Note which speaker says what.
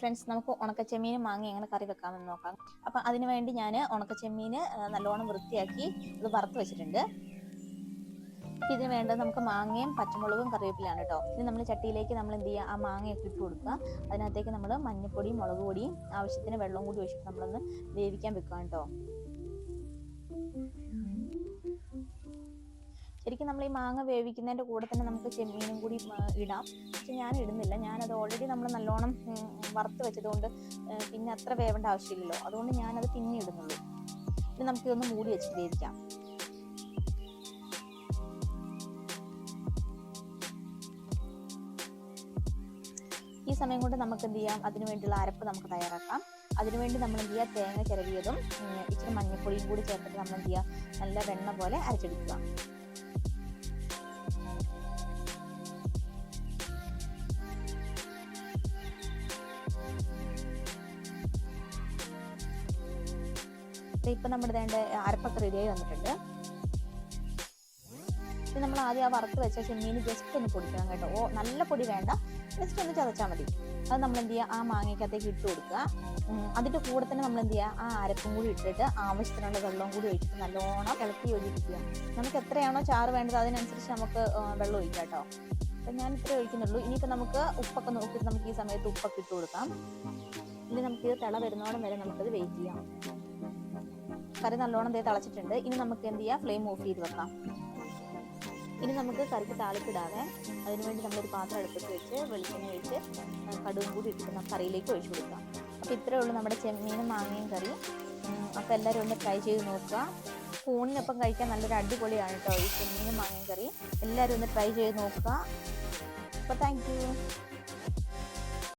Speaker 1: Friends നമുക്ക് ഉണക്കച്ചെമ്മീൻ മാങ്ങ എങ്ങനെ കറി വെക്കാമെന്ന് നോക്കാം. അപ്പം അതിനു വേണ്ടി ഞാൻ ഉണക്കച്ചെമ്മീൻ നല്ലോണം വൃത്തിയാക്കി ഇത് വറുത്ത് വെച്ചിട്ടുണ്ട്. ഇതിന് വേണ്ടത് നമുക്ക് മാങ്ങയും പച്ചമുളകും കറിവേപ്പിലാണ് കേട്ടോ ഇനി നമ്മൾ ചട്ടിയിലേക്ക് നമ്മൾ എന്ത് ചെയ്യുക ആ മാങ്ങയൊക്കെ ഇട്ട് കൊടുക്കുക. അതിനകത്തേക്ക് നമ്മൾ മഞ്ഞപ്പൊടിയും മുളക് പൊടിയും ആവശ്യത്തിന് വെള്ളവും കൂടി ഒഴിച്ചിട്ട് നമ്മളൊന്ന് വേവിക്കാൻ വെക്കുക കേട്ടോ ശരിക്കും നമ്മൾ ഈ മാങ്ങ വേവിക്കുന്നതിന്റെ കൂടെ തന്നെ നമുക്ക് ചെമ്മീനും കൂടി ഇടാം. പക്ഷെ ഞാൻ ഇടുന്നില്ല. ഞാനത് ഓൾറെഡി നമ്മൾ നല്ലോണം വറുത്ത് വെച്ചതുകൊണ്ട് പിന്നെ അത്ര വേവേണ്ട ആവശ്യമില്ലല്ലോ. അതുകൊണ്ട് ഞാനത് പിന്നെ ഇടുന്നുള്ളൂ. ഇനി നമുക്ക് ഇതൊന്ന് മൂടി വെച്ച് വേവിക്കാം. ഈ സമയം കൊണ്ട് നമുക്ക് എന്ത് ചെയ്യാം? അതിനു വേണ്ടിയുള്ള അരപ്പ് നമുക്ക് തയ്യാറാക്കാം. അതിനുവേണ്ടി നമ്മൾ എന്ത് ചെയ്യുക തേങ്ങ ചിരവിയതും ഇച്ചിരി മഞ്ഞൾപ്പൊടിയും കൂടി ചേർത്തിട്ട് നമ്മൾ എന്ത് ചെയ്യുക നല്ല വെണ്ണ പോലെ അരച്ചെടുക്കുക. ദേ ഇപ്പൊ നമ്മുടെ വേണ്ട അരപ്പൊക്കെ റെഡിയായി വന്നിട്ടുണ്ട്. ഇത് നമ്മൾ ആദ്യം ആ വറുത്ത് വെച്ച ചെമ്മീന് ജസ്റ്റ് ഒന്ന് പൊടിക്കണം കേട്ടോ. ഓ നല്ല പൊടി വേണ്ട. ജസ്റ്റ് ഒന്ന് ചതച്ചാൽ മതി. അത് നമ്മൾ എന്ത് ചെയ്യുക? ആ മാങ്ങയ്ക്കകത്തേക്ക് ഇട്ട് കൊടുക്കുക. അതിന്റെ കൂടെ തന്നെ നമ്മൾ എന്ത് ചെയ്യുക? ആ അരപ്പും കൂടി ഇട്ടിട്ട് ആവശ്യത്തിനുള്ള വെള്ളവും കൂടി ഒഴിച്ചിട്ട് നല്ലോണം ഇളക്കി യോജിപ്പിക്കുക. നമുക്ക് എത്രയാണോ ചാറ് വേണ്ടത് അതിനനുസരിച്ച് നമുക്ക് വെള്ളം ഒഴിക്കാം കേട്ടോ. അപ്പം ഞാൻ ഇത്രേ ഒഴിക്കുന്നുള്ളൂ. ഇനിയിപ്പോൾ നമുക്ക് ഉപ്പൊക്കെ നോക്കിയിട്ട് നമുക്ക് ഈ സമയത്ത് ഉപ്പൊക്കെ ഇട്ട് കൊടുക്കാം. ഇനി നമുക്ക് ഇത് തിള വരുന്നോളം വരെ നമുക്കത് വെയിറ്റ് ചെയ്യാം. കറി നല്ലോണം ദേ തിളച്ചിട്ടുണ്ട്. ഇനി നമുക്ക് എന്ത് ചെയ്യാം? ഫ്ലെയിം ഓഫ് ചെയ്ത് വെക്കാം. ഇനി നമുക്ക് കറിക്ക് താളിപ്പിടാതെ അതിനുവേണ്ടി നമ്മളൊരു പാത്രം അടുപ്പത്ത് വെച്ച് വെളിച്ചെണ്ണ ഒഴിച്ച് കടുകും കൂടി ഇട്ടിട്ട് നമുക്ക് കറിയിലേക്ക് ഒഴിച്ചു കൊടുക്കാം. അപ്പോൾ ഇത്രയേ ഉള്ളൂ നമ്മുടെ ചെമ്മീനും മാങ്ങയും കറി. അപ്പോൾ എല്ലാവരും ഒന്ന് ട്രൈ ചെയ്ത് നോക്കുക. ഊണിനൊപ്പം കഴിക്കാൻ നല്ലൊരു അടിപൊളിയാണ് കേട്ടോ ഈ ചെമ്മീനും മാങ്ങയും കറി. എല്ലാവരും ഒന്ന് ട്രൈ ചെയ്ത് നോക്കുക. അപ്പോൾ താങ്ക് യു